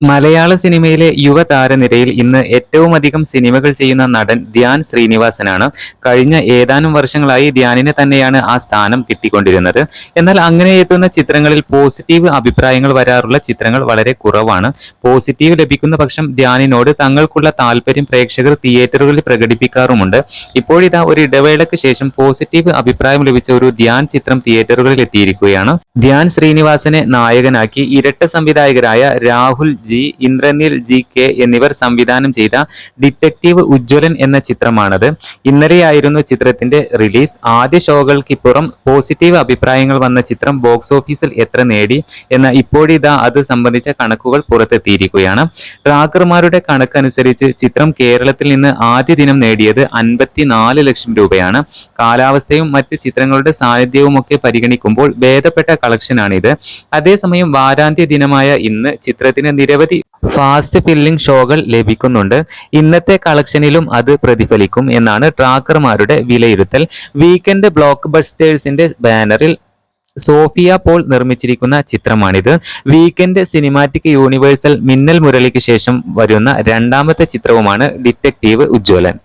മലയാള സിനിമയിലെ യുവതാരനിരയിൽ ഇന്ന് ഏറ്റവും അധികം സിനിമകൾ ചെയ്യുന്ന നടൻ ധ്യാൻ ശ്രീനിവാസനാണ്. കഴിഞ്ഞ ഏതാനും വർഷങ്ങളായി ധ്യാനിന് തന്നെയാണ് ആ സ്ഥാനം കിട്ടിക്കൊണ്ടിരുന്നത്. എന്നാൽ അങ്ങനെ എത്തുന്ന ചിത്രങ്ങളിൽ പോസിറ്റീവ് അഭിപ്രായങ്ങൾ വരാറുള്ള ചിത്രങ്ങൾ വളരെ കുറവാണ്. പോസിറ്റീവ് ലഭിക്കുന്ന പക്ഷം ധ്യാനിനോട് തങ്ങൾക്കുള്ള താല്പര്യം പ്രേക്ഷകർ തിയേറ്ററുകളിൽ പ്രകടിപ്പിക്കാറുമുണ്ട്. ഇപ്പോഴിതാ ഒരു ഇടവേളയ്ക്ക് ശേഷം പോസിറ്റീവ് അഭിപ്രായം ലഭിച്ച ഒരു ധ്യാൻ ചിത്രം തിയേറ്ററുകളിൽ എത്തിയിരിക്കുകയാണ് ധ്യാൻ ശ്രീനിവാസനെ നായകനാക്കി ഇരട്ട സംവിധായകരായ Rahul G Indranil G K എന്നിവർ സംവിധാനം ചെയ്ത ഡിറ്റക്റ്റീവ് ഉജ്ജ്വലൻ എന്ന ചിത്രമാണത്. ഇന്നലെയായിരുന്നു ചിത്രത്തിന്റെ റിലീസ്. ആദ്യ ഷോകൾക്കിപ്പുറം പോസിറ്റീവ് അഭിപ്രായങ്ങൾ വന്ന ചിത്രം ബോക്സ് ഓഫീസിൽ എത്ര നേടി എന്ന ഇപ്പോഴിതാ അത് സംബന്ധിച്ച കണക്കുകൾ പുറത്തെത്തിയിരിക്കുകയാണ്. ട്രാക്കർമാരുടെ കണക്കനുസരിച്ച് ചിത്രം കേരളത്തിൽ നിന്ന് ആദ്യ ദിനം നേടിയത് അൻപത്തിനാല് ലക്ഷം രൂപയാണ്. കാലാവസ്ഥയും മറ്റ് ചിത്രങ്ങളുടെ സാന്നിധ്യവും ഒക്കെ പരിഗണിക്കുമ്പോൾ ഭേദപ്പെട്ട കളക്ഷനാണിത്. അതേസമയം വാരാന്ത്യ ദിനമായ ഇന്ന് ചിത്രത്തിന് നിരവധി ഫാസ്റ്റ് ഫില്ലിംഗ് ഷോകൾ ലഭിക്കുന്നുണ്ട്. ഇന്നത്തെ കളക്ഷനിലും അത് പ്രതിഫലിക്കും എന്നാണ് ട്രാക്കർമാരുടെ വിലയിരുത്തൽ. വീക്കെൻഡ് ബ്ലോക്ക് ബസ്റ്റേഴ്സിന്റെ ബാനറിൽ സോഫിയ പോൾ നിർമ്മിച്ചിരിക്കുന്ന ചിത്രമാണിത്. വീക്കെൻഡ് സിനിമാറ്റിക് യൂണിവേഴ്സൽ മിന്നൽ മുരളിക്ക് ശേഷം വരുന്ന രണ്ടാമത്തെ ചിത്രവുമാണ് ഡിറ്റക്റ്റീവ് ഉജ്ജ്വലൻ.